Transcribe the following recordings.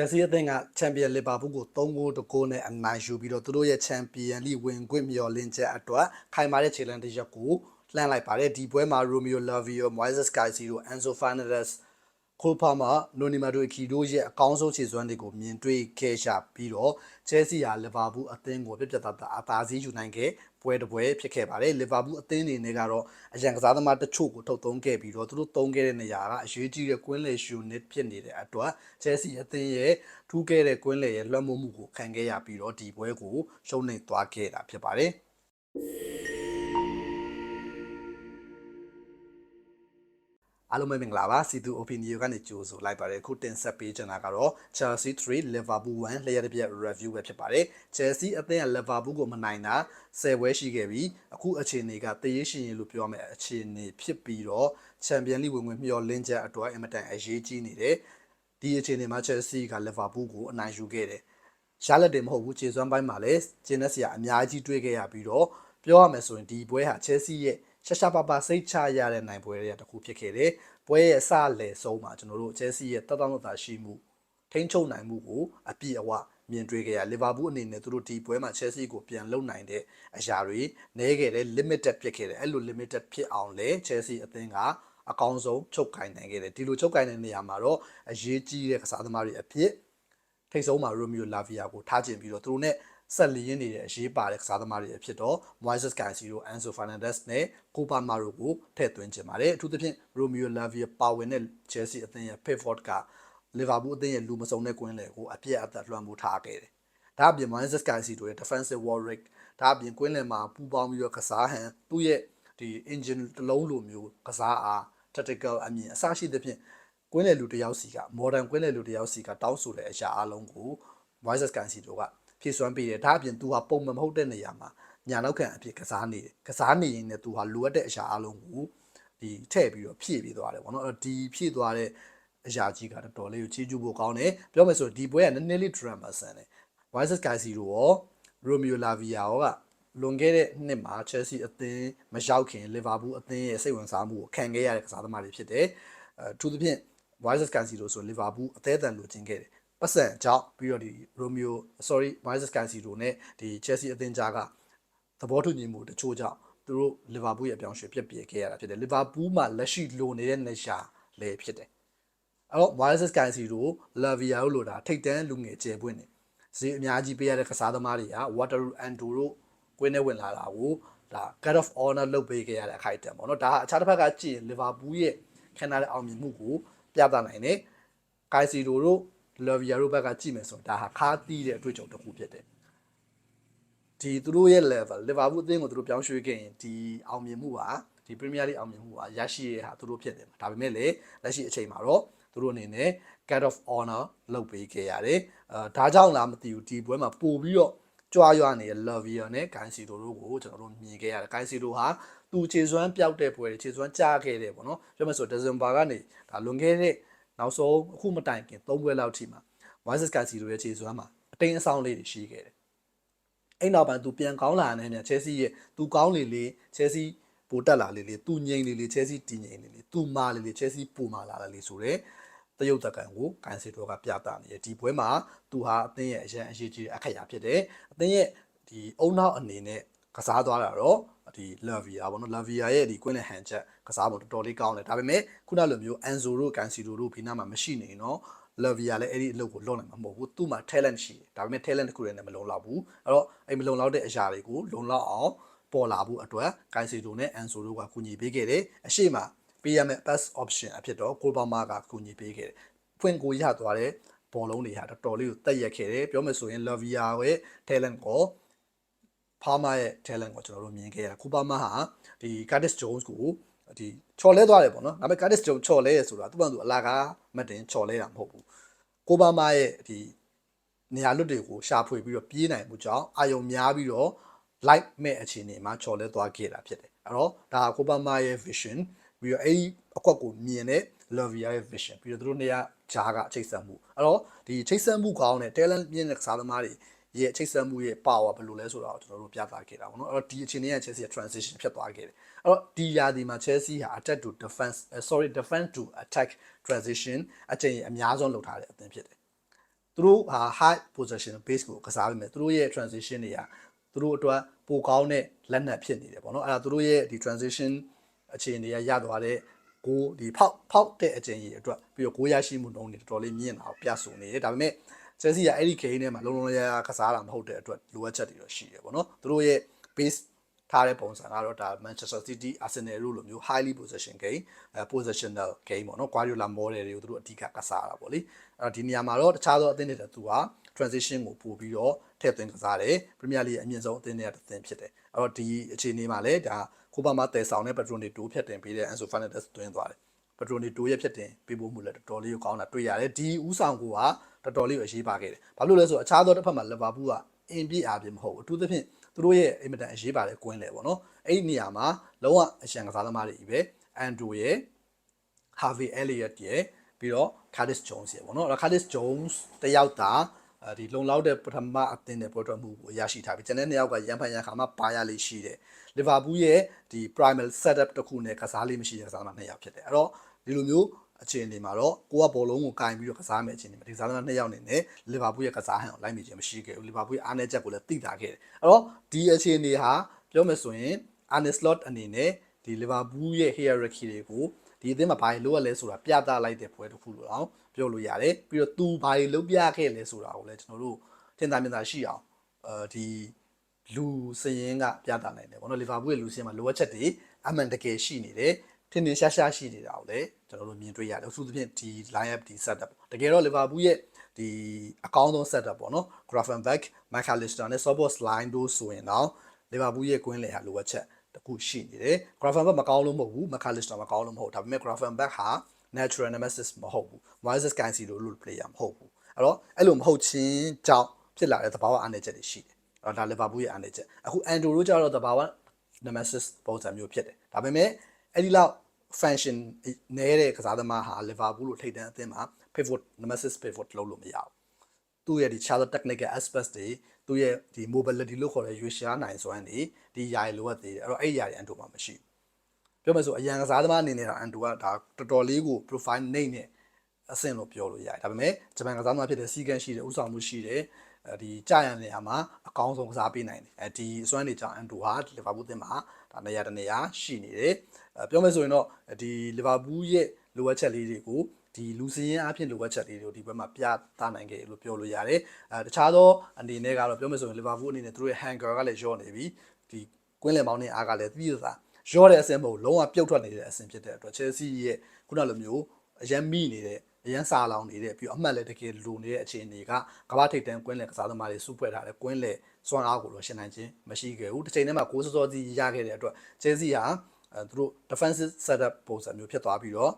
ယ်ဆီအသင်းကချန်ပီယံလီဗာပူးကို3ဂိုးတဂိုးနဲ့အနိုင်ယူပြီးတော့သူတို့ရဲ့ချန်ပီယံလိဝင်ခွင့်မျှော်လင့်ချက်အတွက်ခိုင်မာတဲ့ခြေလှမ်းတစ်ရပ်ကိုလှမ်းလိုက်ပါတယ်ဒီပွဲမှာရိုမီယိုလာဗီယိုမို က်ဇက်ကိုင်စီတို့အန်ဆိုဖာနက်ဒက်စ်ခိုဖာမှာနိုနီမာတိုခီတို့ရဲ့အကောင်းဆုံးခြေစွမ်းတွေကိုမြင်တွေ့ခဲ့ရှာပြီးတော့ချဲဆီဟာလီဗာပူးအသင်းကိုပြပြသားသားအသာစီးယူနိုင်ခဲ့ပွဲတစ်ပွဲဖြစ်ခဲ့ပါတယ်လီဗာပူးအသင်းအနေနဲ့ကတော့အရန်ကစားသမားတချို့ကိုထုတ်သုံးခဲ့ပြီးတော့သူတို့သုံးခဲ့တဲ့နေရာကအရေးကြီးတဲ့ကွင်းလေရှူနစ်ဖြစ်နေတဲ့အတွက်ချဲဆီအသင်းရဲ့ထူးခဲ့တဲ့ကွင်းလေရဲ့လွှမ်းမိုးမှုကိုခံခဲ့ရပြီးတော့ဒီပွဲကိုရှုံးနိမ့်သွားခဲ့တာဖြစ်ပါတယ် အားလုံးပဲမင်္ဂလာပါစီတူ opinion ကနေကြိုဆိုလိုက်ပါတယ်ခုတင်ဆက်ပေးချင်တာကတော့ Chelsea 3 Liverpool 1လျှက်တစ်ပြက် review ပဲဖြစ်ပါတယ် Chelsea အသင်းက Liverpool ကိုမနိုင်တာ10ပွဲရှိခဲ့ပြီးအခုအခြေအနေကတရေးရှင်ရင်လို့ပြောရမယ့်အခြေအနေဖြစ်ပြီးတော့ Champions League ဝင်ဝင်မျှော်လင့်ချက်အတွက်အင်မတန်အရေးကြီးနေတယ်ဒီအခြေအနေမှာ Chelsea က Liverpool ကိုအနိုင်ယူခဲ့တယ်ရလက်တယ်မဟုတ်ဘူးခြေစွမ်းပိုင်းမှာလည်းကျင်းနေစရာအများကြီးတွေ့ခဲ့ရပြီးတော့ပြောရမယ်ဆိုရင်ဒီပွဲဟာ Chelsea ရဲ့ ရှာရှာပါပါစိတ်ချရတဲ့နိုင်ပွဲတွေတခုဖြစ်ခဲ့တယ်။ပွဲရဲ့အစလယ်ဆုံးမှာကျွန်တော်တို့ Chelsea ရဲ့တက်တောင့်တရှိမှုထိန်းချုပ်နိုင်မှုကိုအပြည့်အဝမြင်တွေ့ခဲ့ရလီဗာပူးအနေနဲ့သူတို့ဒီပွဲမှာ Chelsea ကိုပြန်လုံနိုင်တဲ့အရာတွေနဲခဲ့တယ် limited ဖြစ်ခဲ့တယ်အဲ့လို limited ဖြစ်အောင်လဲ Chelsea အသင်းကအကောင်းဆုံးချုပ်ကင်နိုင်ခဲ့တယ်ဒီလိုချုပ်ကင်တဲ့နေရာမှာတော့အရေးကြီးတဲ့ကစားသမားတွေအဖြစ်ထိတ်ဆုံးမှာ Romeo Lavia ကိုထားကျင်ပြီးတော့သူတို့ ਨੇ ဆက်လျင်းနေတဲ့အရေးပါတဲ့ကစားသမားတွေအဖြစ်တော့ Moises Caicedo, Enzo Fernandez နဲ့ Copa Maro ကိုထည့်သွင်းခြင်းပါတယ်အထူးသဖြင့် Romeo Lavia ပါဝင်တဲ့ Chelsea အသင်းရဲ့ Pickford က Liverpool အသင်းရဲ့လူမစုံတဲ့ကွင်းလယ်ကိုအပြည့်အသက်လွှမ်းမိုးထားခဲ့တယ်ဒါအပြင် Moises Caicedo ရဲ့ defensive Warwick ဒါအပြင်ကွင်းလယ်မှာပူပေါင်းပြီးတော့ကစားဟန်သူ့ရဲ့ဒီ engine တစ်လုံးလိုမျိုးကစားအား tactical အမြင်အစရှိသဖြင့်ကွင်းလယ်လူတစ်ယောက်စီက modern ကွင်းလယ်လူတစ်ယောက်စီကတောင်းဆိုတဲ့အရာအလုံးကို Moises Caicedo က ဖြည့်စွမ်းပေးတယ်ဒါအပြင်သူဟာပုံမှန်မဟုတ်တဲ့နေရာမှာညာနောက်ခံအဖြစ်ကစားနေတယ်ကစားနေရင်လည်းသူဟာလိုအပ်တဲ့အရာအလုံးကိုဒီထည့်ပြီးတော့ဖြည့်ပြီးသွားတယ်ပေါ့နော်အဲ့ဒီဖြည့်သွားတဲ့အရာကြီးကတော်တော်လေးကိုချီးကျူးဖို့ကောင်းတယ်ပြောမယ်ဆိုဒီပွဲကနည်းနည်းလေး drama ဆန်တယ် Moises Caicedo ရော Romeo Lavia ရောကလွန်ခဲ့တဲ့နှစ်မှာ Chelsea အသင်းမရောက်ခင် Liverpool အသင်းရဲ့စိတ်ဝင်စားမှုကိုခံခဲ့ရတဲ့ကစားသမားတွေဖြစ်တယ်အဲထူးသဖြင့် Moises Caicedo ဆို Liverpool အသေးအံလိုချင်ခဲ့တယ် ပတ်စံကြောင့်ပြီးတော့ဒီ Romeo sorry Moises Caicedo နဲ့ဒီ Chelsea အသင်းကြားကသဘောတူညီမှုတချို့ကြောင့်သူတို့ Liverpool ရဲ့အပြောင်းအရွှေ့ပြက်ပြဲခဲ့ရတာဖြစ်တယ် Liverpool မှာလက်ရှိလိုနေတဲ့နေရာလည်းဖြစ်တယ်အဲ့တော့ Moises Caicedo Lavia တို့လိုတာထိတ်တန်းလူငယ်ကျယ်ပွင့်နေဈေးအများကြီးပေးရတဲ့ကစားသမားတွေက Waterloo Ando တို့ကွင်းထဲဝင်လာတာကိုဒါ God of Honor လုပ်ပေးခဲ့ရတဲ့အခိုက်အတန့်ပေါ့နော်ဒါကအခြားတစ်ဖက်ကကြည့်ရင် Liverpool ရဲ့ခံရတဲ့အောင်မြင်မှုကိုပြသနိုင်တယ် Caicedo တို့ Lavia တို့ဘက်ကကြည့်မယ်ဆိုတော့ဒါဟာခါးသီးတဲ့အတွေ့အကြုံတစ်ခုဖြစ်တယ်ဒီသူတို့ရဲ့ level Liverpool အသင်းကိုသူတို့ပြောင်းရွှေ့ခဲ့ရင်ဒီအောင်မြင်မှုဟာဒီ Premier League အောင်မြင်မှုဟာရရှိရဟာသူတို့ဖြစ်တယ်ဒါပေမဲ့လည်းလက်ရှိအချိန်မှာတော့သူတို့အနေနဲ့ Guard of Honor လုပ်ပေးခဲ့ရတယ်အဲဒါကြောင့်လားမသိဘူးဒီပွဲမှာပို့ပြီးတော့ကြွားရွာနေတဲ့ Lavia နဲ့ Caicedo တို့ကိုကျွန်တော်တို့မြင်ခဲ့ရတယ် Caicedo ဟာသူခြေစွမ်းပျောက်တဲ့ပွဲတွေခြေစွမ်းကြားခဲ့တယ်ပေါ့နော်ပြောမယ်ဆို December ကနေဒါလွန်ခဲ့တဲ့ နောက်ဆုံးအခုမတိုင်ခင်၃ပွဲလောက်ထိမှာ Moises Caicedo ရဲ့ခြေစွမ်းမှာအတင်းအဆောင်လေးတွေရှိခဲ့တယ်အဲ့နောက်ပိုင်းသူပြန်ကောင်းလာတဲ့နေ Chelsea ရဲ့သူကောင်းလေလေ Chelsea ပိုတက်လာလေလေသူငိမ့်လေလေ Chelsea တည်ငိမ့်လေလေသူမာလေလေ Chelsea ပိုမာလာလေဆိုတော့တရုတ်တကန်ကိုကန်စီတိုကပြသနေတယ်ဒီပွဲမှာသူဟာအသင်းရဲ့အရန်အရေးကြီးတဲ့အခက်အရာဖြစ်တယ်အသင်းရဲ့ဒီအုံနောက်အနေနဲ့ ကစားသွားတာတော့ဒီ Lavia ပေါ့နော် Lavia ရဲ့ဒီကွင်းနဲ့ဟန်ချက်ကစားပုံတော်တော်လေးကောင်းတယ်ဒါပေမဲ့ခုနလိုမျိုး Enzo တို့ Cancelo တို့ဘေးနားမှာမရှိနေနော် Lavia လည်းအဲ့ဒီအလုပ်ကိုလုပ်နိုင်မှာမဟုတ်ဘူးသူ့မှာ talent ရှိတယ်ဒါပေမဲ့ talent တစ်ခုတည်းနဲ့မလုံလောက်ဘူးအဲ့တော့အဲ့မလုံလောက်တဲ့အရာတွေကိုလုံလောက်အောင်ပေါ်လာဖို့အတွက် Cancelo နဲ့ Enzo တို့ကကူညီပေးခဲ့တယ်အရှိမပေးရမယ့် pass option အဖြစ်တော့ Colbama ကကူညီပေးခဲ့တယ်ဖွင့်ကိုရသွားတဲ့ဘောလုံးတွေဟာတော်တော်လေးကိုတက်ရက်ခဲ့တယ်ပြောမယ်ဆိုရင် Lavia ရဲ့ talent ကို ဖာမာရဲ့ talent ကိုကျွန်တော်တို့မြင်ခဲ့ရတာကူပါမာဟာဒီ Curtis Jones ကိုဒီချော်လဲသွားတယ်ပေါ့နော်ဒါပေမဲ့ Curtis Jones ချော်လဲရဆိုတာသူ့ဘာသူအလာကားမတ်တင်ချော်လဲတာမဟုတ်ဘူးကိုပါမာရဲ့ဒီနေရာလွတ်တွေကိုရှာဖွေပြီးတော့ပြေးနိုင်မှုကြောင့်အာယုံများပြီးတော့ light မဲ့အခြေအနေမှာချော်လဲသွားခဲ့တာဖြစ်တယ်အဲ့တော့ဒါကိုပါမာရဲ့ vision ပြီးတော့အဲ့ဒီအကွက်ကိုမြင်တဲ့ Lavia ရဲ့ vision ပြီးတော့သူတို့နေရာဂျားကအချိတ်ဆက်မှုအဲ့တော့ဒီချိတ်ဆက်မှုကောင်းတဲ့ talent မြင့်တဲ့ကစားသမားတွေ ရဲ့ချိတ်ဆက်မှုရဲ့ power ဘယ်လိုလဲဆိုတာကိုကျွန်တော်တို့ပြသခဲ့တာပေါ့နော်အဲ့တော့ဒီအခြေအနေက Chelsea ရဲ့ transition ဖြစ်သွားခဲ့တယ်အဲ့တော့ဒီယာဒီမှာ Chelsea ဟာ attack to defense uh, sorry defense to attack transition အချိန်အများဆုံးလုပ်ထားတဲ့အသင်းဖြစ်တယ်သူတို့ဟာ high possession base ကိုကစားပေးမယ်သူတို့ရဲ့ transition တွေကသူတို့အတွက်ပိုကောင်းတဲ့လက်နက်ဖြစ်နေတယ်ပေါ့နော်အဲ့ဒါသူတို့ရဲ့ဒီ transition အခြေအနေရရသွားတဲ့ကိုဒီဖောက်ဖောက်တဲ့အချိန်ကြီးအတွက်ပြီးတော့ကိုရရှိမှုနှုန်းတွေတော်တော်လေးမြင့်တာကိုပြဆိုနေတယ်ဒါပေမဲ့ Chelsea ကအဲ့ဒီ game ထဲမှာလုံးလုံးလျားလျားကစားတာမဟုတ်တဲ့အတွက်လိုအပ်ချက်တွေတော့ရှိတယ်ပေါ့နော်သူတို့ရဲ့ base ထားတဲ့ပုံစံကတော့ဒါ Manchester City Arsenal တို့လိုမျိုး highly possession game အဲ positional game ပေါ့နော် Guardiola model တွေကိုသူတို့အဓိကကစားတာပေါ့လေအဲ့တော့ဒီနေရာမှာတော့တခြားသောအသင်းတွေတဲ့သူက transition ကိုပို့ပြီးတော့ထည့်သွင်းကစားတယ် Premier League အမြင့်ဆုံးအသင်းတွေကတစ်သင်းဖြစ်တယ်အဲ့တော့ဒီအခြေအနေမှာလည်းဒါကိုပါမှာတည်ဆောင်တဲ့ Petronio တိုးဖြတ်တင်ပေးတဲ့ Enzo Fernandez သွင်းသွားတယ် Petronio တိုးရဲ့ဖြတ်တင်ပေးဖို့မှုလည်းတော်တော်လေးကိုကောင်းတာတွေ့ရတယ်ဒီဥဆောင်ကိုကတော်တော်လေးကိုအရေးပါခဲ့တယ်ဘာလို့လဲဆိုတော့အခြားသောတစ်ဖက်မှာ Liverpool ကအင်ပြည့်အားဖြင့်မဟုတ်ဘူးအထူးသဖြင့်သူတို့ရဲ့အင်မတန်အရေးပါတဲ့ကွင်းလေပေါ့နော်အဲ့ဒီနေရာမှာလုံးဝအရှံကစားသမားတွေကြီးပဲအန်ဒိုရဲ့ Harvey Elliott ရဲ့ပြီးတော့ Curtis Jones ရဲ့ပေါ့နော်အဲ့ Curtis Jones တယောက်သာအဲ ဒီလုံလောက်တဲ့ပထမအသင်းတဲ့ပေါ်ထွက်မှုကိုရရှိထားပြီကျန်တဲ့နှစ်ယောက်ကရန်ဖန်ရန်ခါမှပါရလေးရှိတယ်လီဗာပူးရဲ့ဒီ primal setup တစ်ခုနဲ့ကစားလေးမရှိတဲ့ကစားသမားနှစ်ယောက်ဖြစ်တယ်အဲ့တော့ဒီလိုမျိုးအခြေအနေမှာတော့ကိုကဘောလုံးကိုကင်ပြီးတော့ကစားမယ်အခြေအနေမှာဒီကစားသမားနှစ်ယောက်နေနဲ့လီဗာပူးရဲ့ကစားဟန်ကိုလိုက်မိခြင်းမရှိခဲ့ဘူးလီဗာပူးရဲ့အားနည်းချက်ကိုလည်းသိတာခဲ့တယ်အဲ့တော့ဒီအခြေအနေဟာပြောမယ်ဆိုရင် Arne Slot အနေနဲ့ဒီလီဗာပူးရဲ့ hierarchy တွေကိုဒီအသင်းမှာဘာတွေလုပ်ရလဲဆိုတာပြသလိုက်တဲ့ပွဲတစ်ခုလို့အောင် ပြောလို့ရတယ်ပြီးတော့သူဘာတွေလုပ်ပြခဲ့လဲဆိုတာကိုလည်းကျွန်တော်တို့ထင်သာမြင်သာရှိအောင်အဲဒီလူစရင်ကပြသနိုင်တယ်ပေါ့နော်လီဗာပူးရဲ့လူစရင်မှာလိုအပ်ချက်တွေအမှန်တကယ်ရှိနေတယ်ထင်ထင်ရှားရှားရှိနေတာကိုလည်းကျွန်တော်တို့မြင်တွေ့ရတယ်အထူးသဖြင့်ဒီ line up ဒီ setup တကယ်တော့လီဗာပူးရဲ့ဒီအကောင်းဆုံး setup ပေါ့နော် Gravenberch, McAllister နဲ့ Sobos line တို့ဆိုရင်တော့လီဗာပူးရဲ့ကွင်းလေဟာလိုအပ်ချက်တခုရှိနေတယ် Gravenberch မကောင်းလို့မဟုတ်ဘူး McAllister မကောင်းလို့မဟုတ်ဒါပေမဲ့ Gravenberch ဟာ natural nemesis မဟုတ်ဘူး Moises Caicedo လို့ player မဟုတ်ဘူးအဲ့တော့အဲ့လိုမဟုတ်ချင်းကြောင့်ဖြစ်လာတဲ့သဘာဝအားနည်းချက်တွေရှိတယ်အဲ့တော့ဒါလီဗာပူးရဲ့အားနည်းချက်အခု Ando တို့ကျတော့သဘာဝ nemesis ပုံစံမျိုးဖြစ်တယ်ဒါပေမဲ့အဲ့ဒီလောက် function နဲတဲ့ကစားသမားဟာလီဗာပူးလိုထိပ်တန်းအသင်းမှာ pivot nemesis pivot လုပ်လို့မရဘူးသူ့ရဲ့ဒီ Charlotte technical aspects တွေသူ့ရဲ့ဒီ mobility လို့ခေါ်တဲ့ရွေးရှားနိုင်စွမ်းတွေဒီຢာရီလိုအပ်သေးတယ်အဲ့တော့အဲ့ဒီຢာရီအန်တိုမှာမရှိဘူး ပြောမယ်ဆိုအရန်ကစားသမားအနေနဲ့တော့အန်တိုကဒါတော်တော်လေးကို profile နှိမ့်နေအဆင့်လို့ပြောလို့ရတယ်ဒါပေမဲ့ဂျပန်ကစားသမားဖြစ်တဲ့စီကန်ရှိတယ်ဥဆောင်မှုရှိတယ်အဲဒီကြာရန်နေရာမှာအကောင်းဆုံးကစားပေးနိုင်တယ်အဲဒီအစွမ်းတွေကြောင့်အန်တိုဟာလီဗာပူးအသင်းမှာဒါနေရာတနေရာရှိနေတယ်အဲပြောမယ်ဆိုရင်တော့ဒီလီဗာပူးရဲ့လိုအပ်ချက်လေးတွေကိုဒီလူစင်းအဖြစ်လိုအပ်ချက်လေးတွေကိုဒီဘက်မှာပြသနိုင်ခဲ့လို့ပြောလို့ရတယ်အဲတခြားသောအနေနဲ့ကတော့ပြောမယ်ဆိုရင်လီဗာပူးအနေနဲ့သူတို့ရဲ့ hanger ကလည်းရော့နေပြီဒီကွင်းလယ်မောင်းနဲ့အားကလည်းပြီးတော့ ရော့တဲ့အဆင့်မဟုတ်လုံးဝပြုတ်ထွက်နေတဲ့အဆင့်ဖြစ်တဲ့အတွက် Chelsea ရဲ့ခုနလိုမျိုးအရန်မိနေတဲ့အရန်စာလောင်နေတဲ့ပြီးတော့အမှတ်လည်းတကယ်လိုနေတဲ့အခြေအနေကကမ္ဘာထိပ်တန်းကွင်းလယ်ကစားသမားတွေစုဖွဲ့ထားတဲ့ကွင်းလယ်စွမ်းအားကိုတော့ရှင်းနိုင်ခြင်းမရှိခဲ့ဘူးတစ်ချိန်တည်းမှာကိုးစောစောစီရခဲ့တဲ့အတွက် Chelsea ဟာအဲသူတို့ defensive setup ပုံစံမျိုးဖြစ်သွားပြီးတော့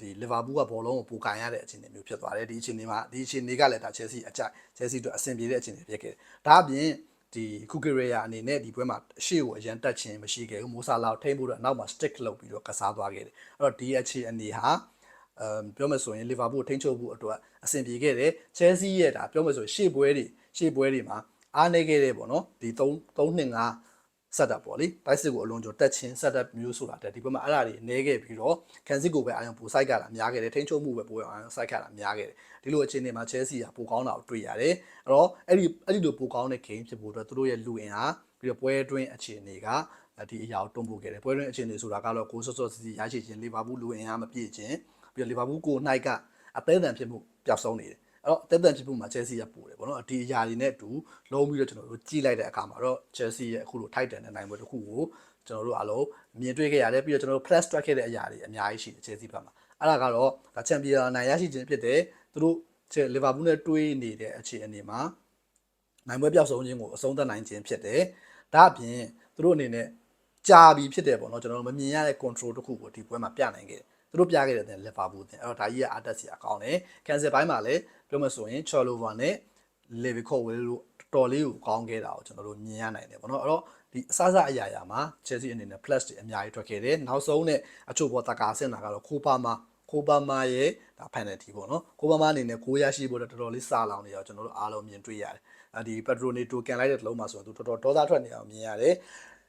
ဒီ Liverpool ကဘောလုံးကိုပိုကန်ရတဲ့အခြေအနေမျိုးဖြစ်သွားတယ်ဒီအခြေအနေမှာဒီအခြေအနေကလည်းဒါ Chelsea အကြိုက် Chelsea တို့အဆင်ပြေတဲ့အခြေအနေဖြစ်ခဲ့တယ်ဒါအပြင် ဒီကူကရေယာအနေနဲ့ဒီပွဲမှာအရှိကိုအရန်တက်ခြင်းမရှိခဲ့ဘူးမိုးဆာလောက်ထိမ့်ဖို့တော့အနောက်မှာ stick လုပ်ပြီးတော့ကစားသွားခဲ့တယ်အဲ့တော့ဒီအခြေအနေဟာအမ်ပြောမယ်ဆိုရင်လီဗာပူးထိန်းချုပ်ဖို့အတွက်အဆင်ပြေခဲ့တယ်ချဲဆီရဲ့ဒါပြောမယ်ဆိုရင်ရှေ့ပွဲတွေရှေ့ပွဲတွေမှာအားနေခဲ့တယ်ပေါ့နော်ဒီ3 3 2 5 setup ပေါ့လေတိုက်စစ်ကိုအလွန်ကျော်တက်ချင်း setup မျိုးဆိုတာတက်ဒီဘက်မှာအဲ့ဒါတွေအနေခဲ့ပြီးတော့ကန်စစ်ကိုပဲအာရုံပိုစိုက်ကတာများခဲ့တယ်ထိန်းချုပ်မှုပဲပိုအာရုံစိုက်ခတာများခဲ့တယ်ဒီလိုအခြေအနေမှာ Chelsea ကပိုကောင်းတာကိုတွေ့ရတယ်အဲ့တော့အဲ့ဒီအဲ့ဒီလိုပိုကောင်းတဲ့ game ဖြစ်ဖို့အတွက်သူတို့ရဲ့လူအင်အားပြီးတော့ပွဲတွင်းအခြေအနေကဒီအရာကိုတွန်းပို့ခဲ့တယ်ပွဲတွင်းအခြေအနေဆိုတာကတော့ကိုစောစောစီစီရရှိခြင်းလီဗာပူးလူအင်အားမပြည့်ခြင်းပြီးတော့လီဗာပူးကိုနိုင်ကအသေးအံဖြစ်မှုပျောက်ဆုံးနေတယ်အဲ့ တော့တက်တန်ဖြစ်မှုမှာ Chelsea ရပို့တယ်ဗောနော်ဒီအရာတွေနဲ့အတူလုံးပြီးတော့ကျွန်တော်တို့ကြည့်လိုက်တဲ့အခါမှာတော့ Chelsea ရဲ့အခုလိုထိုက်တန်တဲ့နိုင်ပွဲတစ်ခုကိုကျွန်တော်တို့အားလုံးမြင်တွေ့ခဲ့ရတယ်ပြီးတော့ကျွန်တော်တို့ plus တွက်ခဲ့တဲ့အရာတွေအများကြီးရှိတယ် Chelsea ဘက်မှာအဲ့ဒါကတော့ဒါချန်ပီယံနိုင်ရရှိခြင်းဖြစ်တယ်သူတို့လီဗာပူးနဲ့တွေးနေတဲ့အခြေအနေမှာနိုင်ပွဲပြောက်ဆုံးခြင်းကိုအဆုံးသတ်နိုင်ခြင်းဖြစ်တယ်ဒါအပြင်သူတို့အနေနဲ့ကြာပြီဖြစ်တယ်ပေါ့နော်ကျွန်တော်တို့မမြင်ရတဲ့ control တစ်ခုကိုဒီပွဲမှာပြနိုင်ခဲ့တယ် သူတို့ပြခဲ့တဲ့လီဗာပူးတင်အဲ့တော့ဒါကြီးကအားတက်စရာကောင်းတယ်ကန်ဆယ်ပိုင်းမှာလည်းပြောမှဆိုရင်ချော်လိုဗာနဲ့လေဗီခိုဝဲလို့တော်လေးကိုကောင်းခဲ့တာကိုကျွန်တော်တို့မြင်ရနိုင်တယ်ပေါ့နော်အဲ့တော့ဒီအစစအရာရာမှာ Chelsea အနေနဲ့ plus တွေအများကြီးထွက်ခဲ့တယ်နောက်ဆုံးနဲ့အချို့ပေါ်တကာဆင်တာကတော့ခိုးပါမာခိုးပါမာရဲ့ဒါ penalty ပေါ့နော်ခိုးပါမာအနေနဲ့ကိုရရှိဖို့တော်တော်လေးစာလောင်နေရောကျွန်တော်တို့အားလုံးမြင်တွေ့ရတယ်အဲဒီ Petroneto ကန်လိုက်တဲ့လုံးမှာဆိုရင်သူတော်တော်ဒေါသထွက်နေအောင်မြင်ရတယ်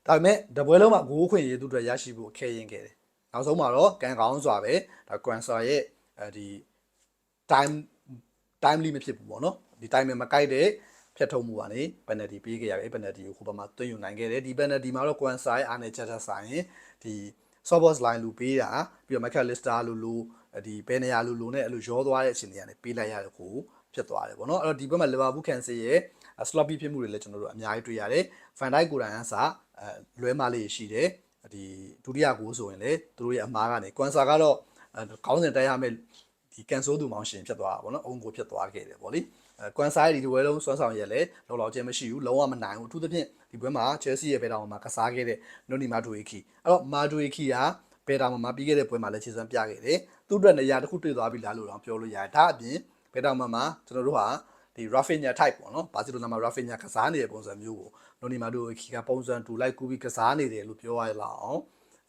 ဒါပေမဲ့တပွဲလုံးမှာဂိုးခွင့်ရည်သူတွေရရှိဖို့ခဲရင်ခဲ့တယ် နောက်ဆုံးမှာတော့ကန်ကောင်းစွာပဲဒါကွမ်ဆာရဲ့အဲဒီ time timely မဖြစ်ဘူးပေါ့နော်ဒီတိုင်းမှာမကိုက်တဲ့ဖြတ်ထုတ်မှုကနေ penalty ပေးခဲ့ရတယ် penalty ကိုဟိုဘက်မှာသွင်းယူနိုင်ခဲ့တယ်ဒီ penalty မှာတော့ quan side အားနဲ့ချက်ချက်ဆိုင်ဒီ softbox line လူပေးတာပြီးတော့ McAllister လူလူဒီဘယ်နေရာလူလူနဲ့အဲ့လိုရောသွားတဲ့အချိန်တွေကနေပေးလိုက်ရတဲ့ကိုဖြစ်သွားတယ်ပေါ့နော်အဲ့တော့ဒီဘက်မှာ Liverpool cancel ရဲ့ sloppy ဖြစ်မှုတွေလည်းကျွန်တော်တို့အများကြီးတွေ့ရတယ် Van Dijk ကိုယ်တိုင်အစားအဲလွဲမလေးရှိတယ် ဒီဒုတိယကိုဆိုရင်လေသူတို့ရဲ့အမားကနေ Quansa ကတော့ခေါင်းစဉ်တက်ရမယ်ဒီကန်ဆိုးသူမောင်ရှင်ဖြစ်သွားတာပေါ့နော်အုံကိုဖြစ်သွားခဲ့တယ်ပေါ့လေအဲကွမ်ဆိုင်ဒီဝဲလုံးစွမ်းဆောင်ရက်လဲလောလောချင်းမရှိဘူးလုံးဝမနိုင်ဘူးအထူးသဖြင့်ဒီပွဲမှာ Chelsea ရဲ့ဘယ်တောင်မှာကစားခဲ့တဲ့နိုနီမာဒိုအီခီအဲ့တော့မာဒိုအီခီကဘယ်တောင်မှာပြီးခဲ့တဲ့ပွဲမှာလည်းခြေစွမ်းပြခဲ့တယ်သူ့အတွက်နေရာတစ်ခုတွေ့သွားပြီလားလို့တော့ပြောလို့ရတယ်ဒါအပြင်ဘယ်တောင်မှာမှာကျွန်တော်တို့ဟာဒီ Rafinha type ပေါ့နော်ဘာစီလိုနာမှာ Rafinha ကစားနေတဲ့ပုံစံမျိုးကို နိုနီမာဒိုအီခီကပုံစံတူလိုက်ကူပြီးကစားနေတယ်လို့ပြောရလောက်အောင်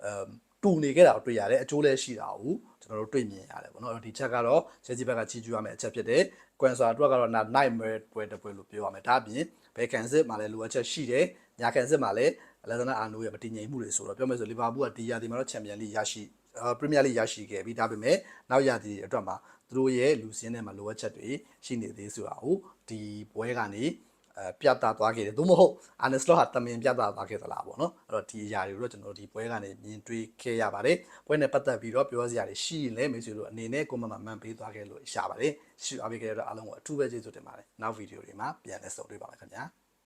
အမ်တူနေခဲ့တာကိုတွေ့ရတယ်အကျိုးလည်းရှိတာကိုကျွန်တော်တို့တွေ့မြင်ရတယ်ပေါ့နော်အဲ့တော့ဒီချက်ကတော့ Chelsea ဘက်ကကြီးကျူးရမယ့်အချက်ဖြစ်တယ်ကွမ်ဆာအတွက်ကတော့ nightmare ပွဲတစ်ပွဲလို့ပြောရမယ်ဒါအပြင်ဘယ်ကန်စစ်မှာလည်းလိုအပ်ချက်ရှိတယ်ညာကန်စစ်မှာလည်းလက်သနာအာနိုရဲ့မတည်ငြိမ်မှုတွေဆိုတော့ပြောမယ်ဆိုလီဗာပူးကဒီယာဒီမှာတော့ချန်ပီယံလိရရှိပရီးမီးယားလိရရှိခဲ့ပြီးဒါပေမဲ့နောက်ရာသီအတွက်မှာသူတို့ရဲ့လူစင်းထဲမှာလိုအပ်ချက်တွေရှိနေသေးဆိုတာကိုဒီပွဲကနေအဲ ပြတ်သားသွားခဲ့တယ်သို့မဟုတ်အာနက်စလော့ဟာတမင်ပြတ်သားသွားခဲ့သလားပေါ့နော်အဲ့တော့ဒီအရာတွေတော့ကျွန်တော်ဒီပွဲကနေမြင်တွေ့ခဲ့ရပါတယ်ပွဲနဲ့ပတ်သက်ပြီးတော့ပြောစရာတွေရှိရင်လည်းမိတ်ဆွေတို့အနေနဲ့ကိုမမမှန်ပေးသွားခဲ့လို့ရှာပါတယ်ရှိအားပေးခဲ့တဲ့အတွက်အားလုံးကိုအထူးပဲကျေးဇူးတင်ပါတယ်နောက်ဗီဒီယိုတွေမှာပြန်လည်ဆုံတွေ့ပါမယ်ခင်ဗျာ